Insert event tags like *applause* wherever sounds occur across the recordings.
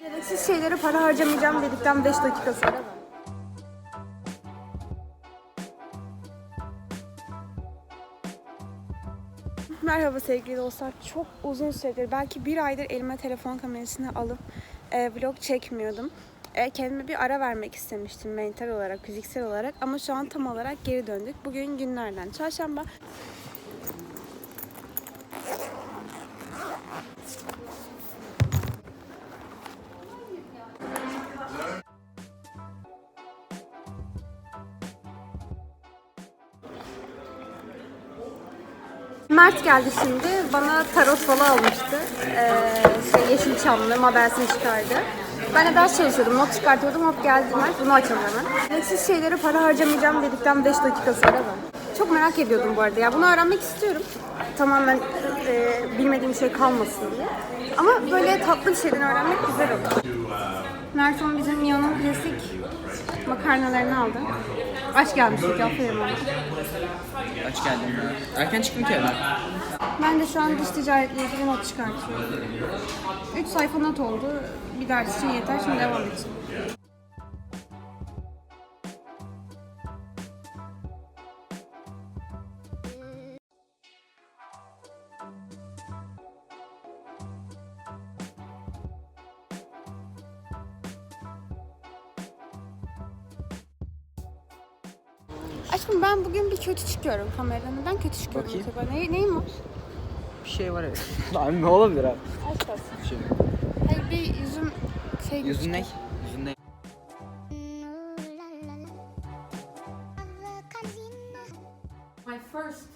Gereksiz şeylere para harcamayacağım dedikten 5 dakika sonra. Merhaba sevgili dostlar. Çok uzun süredir, belki bir aydır elime telefon kamerasını alıp e, vlog çekmiyordum. E, kendime bir ara vermek istemiştim mental olarak, fiziksel olarak ama şu an tam olarak geri döndük. Bugün günlerden çarşamba. Mert geldi şimdi. Bana tarot falı almıştı. Ee, şey Yeşilçamlı, Mabel'sini çıkardı. Ben de ders çalışıyordum, not çıkartıyordum. Hop geldi Mert, bunu açalım hemen. Gereksiz şeylere para harcamayacağım dedikten 5 dakika sonra ben. Çok merak ediyordum bu arada ya. Bunu öğrenmek istiyorum. Tamamen e, bilmediğim şey kalmasın diye. Ama böyle tatlı bir şeyden öğrenmek güzel olur. Mert bizim Mia'nın klasik makarnalarını aldı. Aç gelmiştik, aferin ona. Aç geldim ya. Erken çıktım ki evden. Ben de şu an dış ticaretle ilgili not çıkartıyorum. 3 sayfa not oldu. Bir ders için yeter. Şimdi devam edeceğim. Kötü çıkıyorum kamerada. Neden kötü çıkıyorum Bakayım. acaba? Ne, neyim var? Bir şey var evet. *laughs* Lan ne olabilir abi? Aşk olsun. Bir şey. Hayır bir yüzüm şey Yüzün ne? Yüzün ne? My first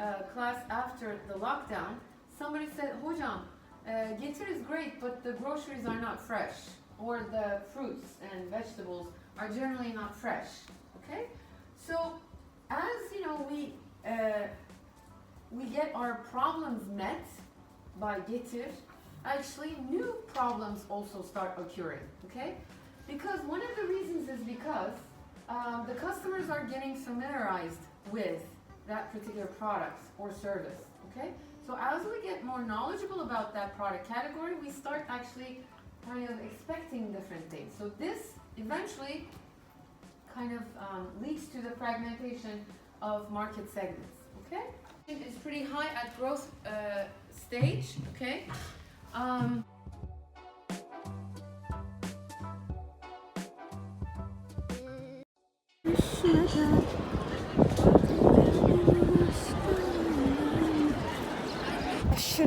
uh, class after the lockdown, somebody said, Hocam, uh, Getir is great, but the groceries are not fresh, or the fruits and vegetables are generally not fresh. Okay, so as you know, we uh, we get our problems met by Getir. Actually, new problems also start occurring. Okay, because one of the reasons is because um, the customers are getting familiarized with that particular product or service. Okay, so as we get more knowledgeable about that product category, we start actually kind of expecting different things. So this eventually kind of um, leads to the fragmentation of market segments. Okay, it's pretty high at growth uh, stage. Okay. Um,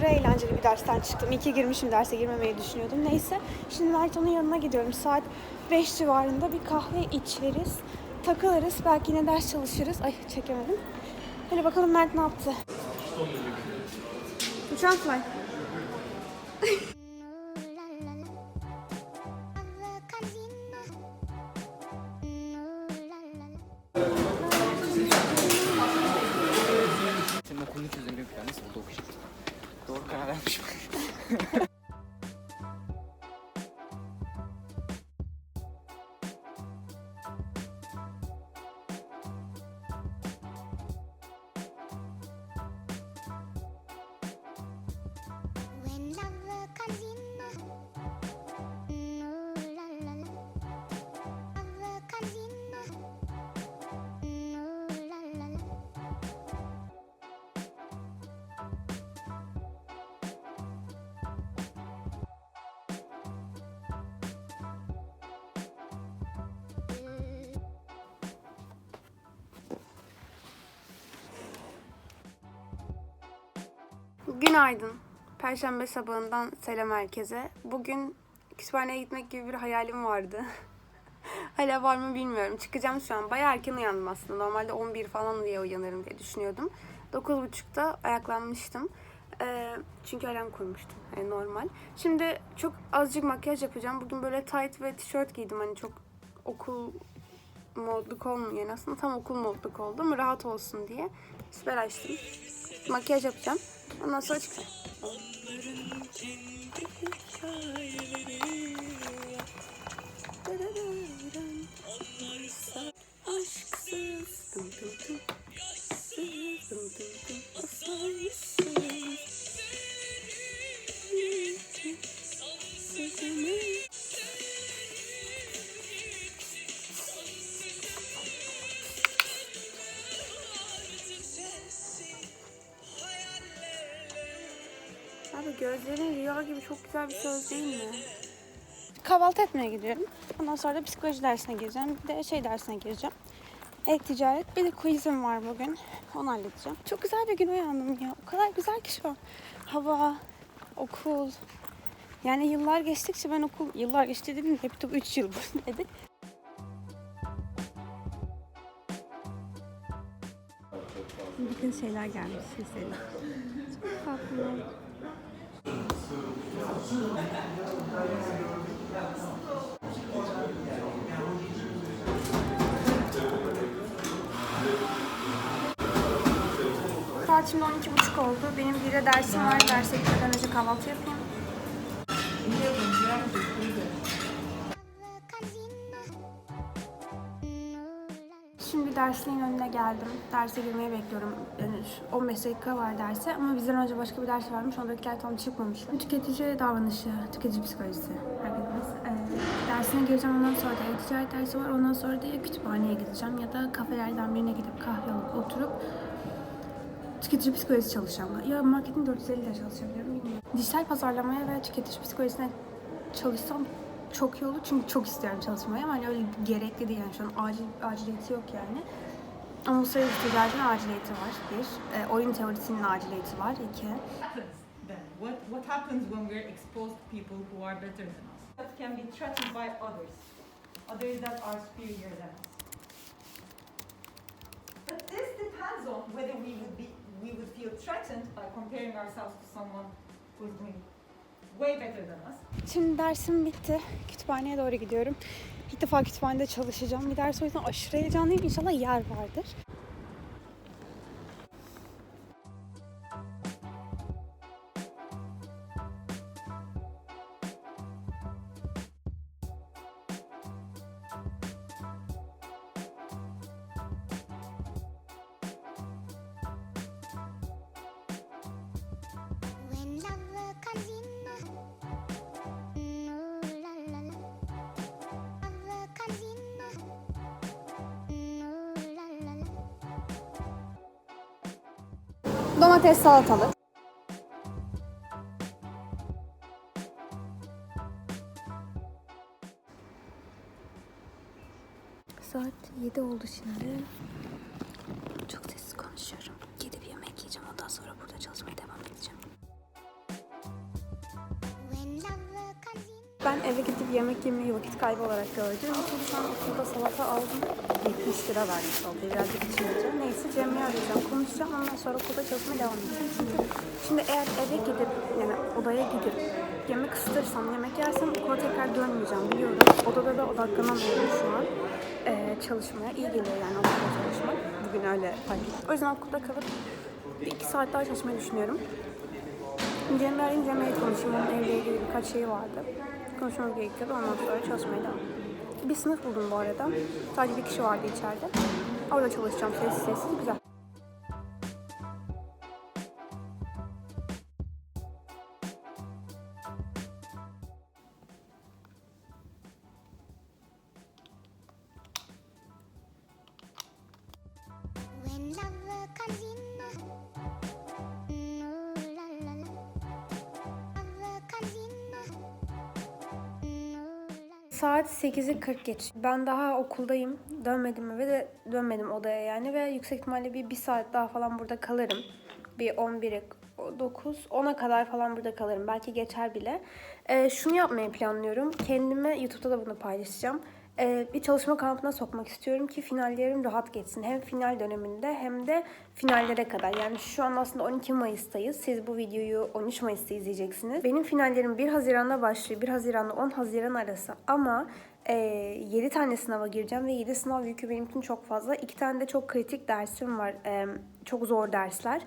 Aşırı eğlenceli bir dersten çıktım. İyi ki girmişim derse girmemeyi düşünüyordum. Neyse şimdi Mert onun yanına gidiyorum. Saat 5 civarında bir kahve içeriz. Takılırız. Belki yine ders çalışırız. Ay çekemedim. Hadi bakalım Mert ne yaptı. Uçan fly. vermiş. Günaydın. Perşembe sabahından selam herkese. Bugün kütüphaneye gitmek gibi bir hayalim vardı. *laughs* Hala var mı bilmiyorum. Çıkacağım şu an. Bayağı erken uyandım aslında. Normalde 11 falan diye uyanırım diye düşünüyordum. 9.30'da ayaklanmıştım. Ee, çünkü alarm kurmuştum. Yani normal. Şimdi çok azıcık makyaj yapacağım. Bugün böyle tight ve tişört giydim. Hani çok okul modluk olmuyor. Yani aslında tam okul modluk oldu ama rahat olsun diye. Süper açtım. Makyaj yapacağım. Ondan sonra çıkacağım. Aşksız dum dum dum çok güzel bir söz değil mi? Kahvaltı etmeye gidiyorum. Ondan sonra da psikoloji dersine gireceğim. Bir de şey dersine gireceğim. E-ticaret. Bir de quizim var bugün. Onu halledeceğim. Çok güzel bir gün uyandım ya. O kadar güzel ki şu an. Hava, okul. Yani yıllar geçtikçe ben okul... Yıllar geçti dedim. Hep 3 yıl *laughs* dedik. Bütün şeyler gelmiş mesela. Çok tatlı. Saat şimdi 12.30 oldu. Benim bir de dersim var. Derse gitmeden önce kahvaltı yapayım. Dersliğin önüne geldim. Derse girmeyi bekliyorum. Yani şu 15 dakika var derse ama bizden önce başka bir ders varmış. Ondakiler tam çıkmamış. Tüketici davranışı, tüketici psikolojisi. Herkes. Ee, dersine gireceğim ondan sonra da e-ticaret dersi var. Ondan sonra da ya kütüphaneye gideceğim ya da kafelerden birine gidip kahve alıp oturup tüketici psikolojisi çalışacağım. Ya marketing 450 de çalışabiliyorum bilmiyorum. Dijital pazarlamaya ve tüketici psikolojisine çalışsam çok iyi olur çünkü çok istiyorum çalışmayı ama hani öyle gerekli değil yani şu an acil, aciliyeti yok yani. Ama uluslararası ticaretin aciliyeti var bir. E, oyun teorisinin aciliyeti var iki. What, what happens when we're exposed to people who are better than us? That can be threatened by others, others that are superior than us. But this depends on whether we would be we would feel threatened by comparing ourselves to someone who's doing way better than us. Şimdi dersim bitti. Kütüphaneye doğru gidiyorum. İlk defa kütüphanede çalışacağım. Bir ders o yüzden aşırı heyecanlıyım. İnşallah yer vardır. Domates salatalık. Saat 7 oldu şimdi. Çok sessiz konuşuyorum. Gidip yemek yiyeceğim. Ondan sonra burada çalışmaya devam edeceğim. Ben eve gidip yemek yemeyi vakit kaybı olarak gördüm. Çünkü şu an okulda salata aldım. 70 lira verdim salatayı. Birazcık içmeyeceğim. Neyse Cemre'yi arayacağım. Konuşacağım. Ondan sonra okulda çalışmaya devam edeceğim. Çünkü şimdi eğer eve gidip yani odaya gidip yemek ısıtırsam, yemek yersem okula tekrar dönmeyeceğim biliyorum. Odada da odaklanamıyorum şu an. Ee, çalışmaya iyi geliyor yani okulda çalışmak. Bugün öyle fark ettim. O yüzden okulda kalıp bir iki saat daha çalışmayı düşünüyorum. Cemre arayayım, Cemre'yle konuşayım. Onun evle ilgili birkaç şeyi vardı. Konuşmamız gerekiyordu. Ondan sonra çalışmaya devam. Bir sınıf buldum bu arada. Sadece bir kişi vardı içeride. Orada çalışacağım sessiz sessiz. Güzel. Saat 8'i 40 geç. Ben daha okuldayım. Dönmedim eve de dönmedim odaya yani ve yüksek ihtimalle bir, bir saat daha falan burada kalırım. Bir 11'e 9, 10'a kadar falan burada kalırım. Belki geçer bile. Ee, şunu yapmayı planlıyorum. Kendime YouTube'da da bunu paylaşacağım. Ee, bir çalışma kampına sokmak istiyorum ki finallerim rahat geçsin. Hem final döneminde hem de finallere kadar. Yani şu an aslında 12 Mayıs'tayız. Siz bu videoyu 13 Mayıs'ta izleyeceksiniz. Benim finallerim 1 Haziran'da başlıyor. 1 Haziran'la 10 Haziran arası. Ama e, 7 tane sınava gireceğim ve 7 sınav yükü benim için çok fazla. 2 tane de çok kritik dersim var. E, çok zor dersler.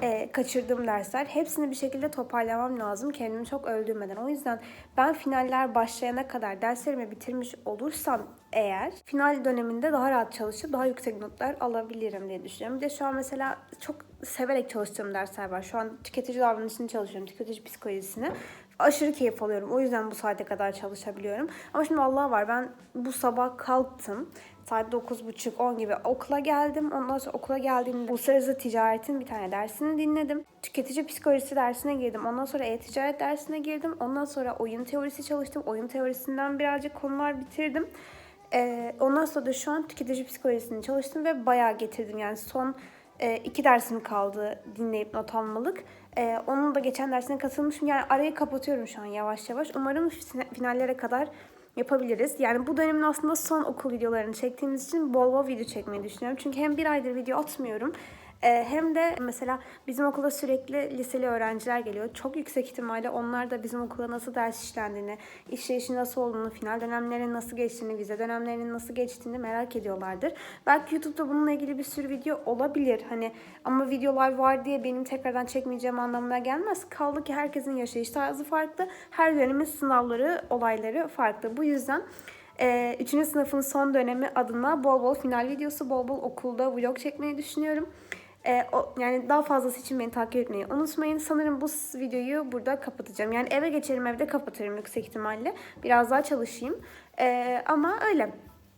E, kaçırdığım dersler. Hepsini bir şekilde toparlamam lazım. Kendimi çok öldürmeden. O yüzden ben finaller başlayana kadar derslerimi bitirmiş olursam eğer final döneminde daha rahat çalışıp daha yüksek notlar alabilirim diye düşünüyorum. Bir de şu an mesela çok severek çalıştığım dersler var. Şu an tüketici davranışını çalışıyorum. Tüketici psikolojisini. Aşırı keyif alıyorum. O yüzden bu saate kadar çalışabiliyorum. Ama şimdi Allah var ben bu sabah kalktım. Saat 9.30-10 gibi okula geldim. Ondan sonra okula geldiğimde uluslararası ticaretin bir tane dersini dinledim. Tüketici psikolojisi dersine girdim. Ondan sonra e-ticaret dersine girdim. Ondan sonra oyun teorisi çalıştım. Oyun teorisinden birazcık konular bitirdim. Ee, ondan sonra da şu an tüketici psikolojisini çalıştım ve bayağı getirdim. Yani son e, iki dersim kaldı dinleyip not almalık. E, onun da geçen dersine katılmışım. Yani arayı kapatıyorum şu an yavaş yavaş. Umarım fin- finallere kadar yapabiliriz. Yani bu dönemin aslında son okul videolarını çektiğimiz için bol bol video çekmeyi düşünüyorum. Çünkü hem bir aydır video atmıyorum. E, hem de mesela bizim okula sürekli liseli öğrenciler geliyor. Çok yüksek ihtimalle onlar da bizim okula nasıl ders işlendiğini, işleyişi nasıl olduğunu, final dönemlerinin nasıl geçtiğini, vize dönemlerinin nasıl geçtiğini merak ediyorlardır. Belki YouTube'da bununla ilgili bir sürü video olabilir. Hani ama videolar var diye benim tekrardan çekmeyeceğim anlamına gelmez. Kaldı ki herkesin yaşayış tarzı farklı. Her dönemin sınavları, olayları farklı. Bu yüzden e, 3. sınıfın son dönemi adına bol bol final videosu, bol bol okulda vlog çekmeyi düşünüyorum. E, o, yani daha fazlası için beni takip etmeyi unutmayın. Sanırım bu videoyu burada kapatacağım. Yani eve geçerim evde kapatırım yüksek ihtimalle. Biraz daha çalışayım. E, ama öyle.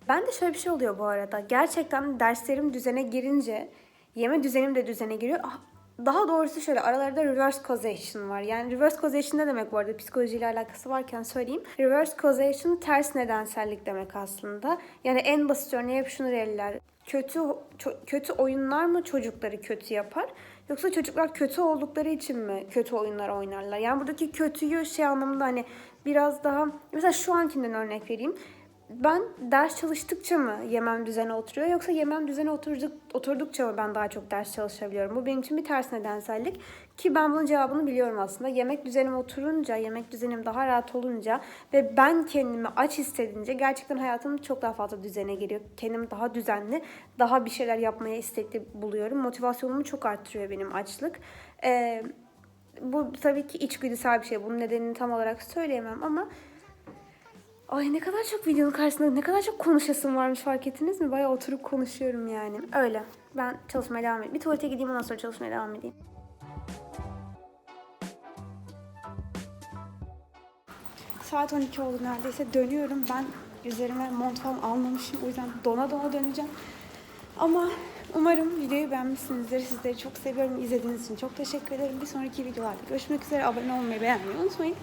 Ben de şöyle bir şey oluyor bu arada. Gerçekten derslerim düzene girince yeme düzenim de düzene giriyor. Ah, Daha doğrusu şöyle aralarda reverse causation var. Yani reverse causation ne demek bu arada? Psikolojiyle alakası varken söyleyeyim. Reverse causation ters nedensellik demek aslında. Yani en basit örneği hep şunu verirler. Kötü kötü oyunlar mı çocukları kötü yapar? Yoksa çocuklar kötü oldukları için mi kötü oyunlar oynarlar? Yani buradaki kötüyü şey anlamında hani biraz daha mesela şu ankinden örnek vereyim. Ben ders çalıştıkça mı yemem düzene oturuyor yoksa yemem düzene oturduk, oturdukça mı ben daha çok ders çalışabiliyorum? Bu benim için bir ters nedensellik ki ben bunun cevabını biliyorum aslında. Yemek düzenim oturunca, yemek düzenim daha rahat olunca ve ben kendimi aç hissedince gerçekten hayatım çok daha fazla düzene giriyor. Kendimi daha düzenli, daha bir şeyler yapmaya istekli buluyorum. Motivasyonumu çok arttırıyor benim açlık. Ee, bu tabii ki içgüdüsel bir şey. Bunun nedenini tam olarak söyleyemem ama Ay ne kadar çok videonun karşısında ne kadar çok konuşasım varmış fark ettiniz mi? Bayağı oturup konuşuyorum yani. Öyle. Ben çalışmaya devam edeyim. Bir tuvalete gideyim ondan sonra çalışmaya devam edeyim. Saat 12 oldu neredeyse. Dönüyorum. Ben üzerime mont falan almamışım. O yüzden dona dona döneceğim. Ama umarım videoyu beğenmişsinizdir. Sizleri çok seviyorum. İzlediğiniz için çok teşekkür ederim. Bir sonraki videolarda görüşmek üzere. Abone olmayı, beğenmeyi unutmayın.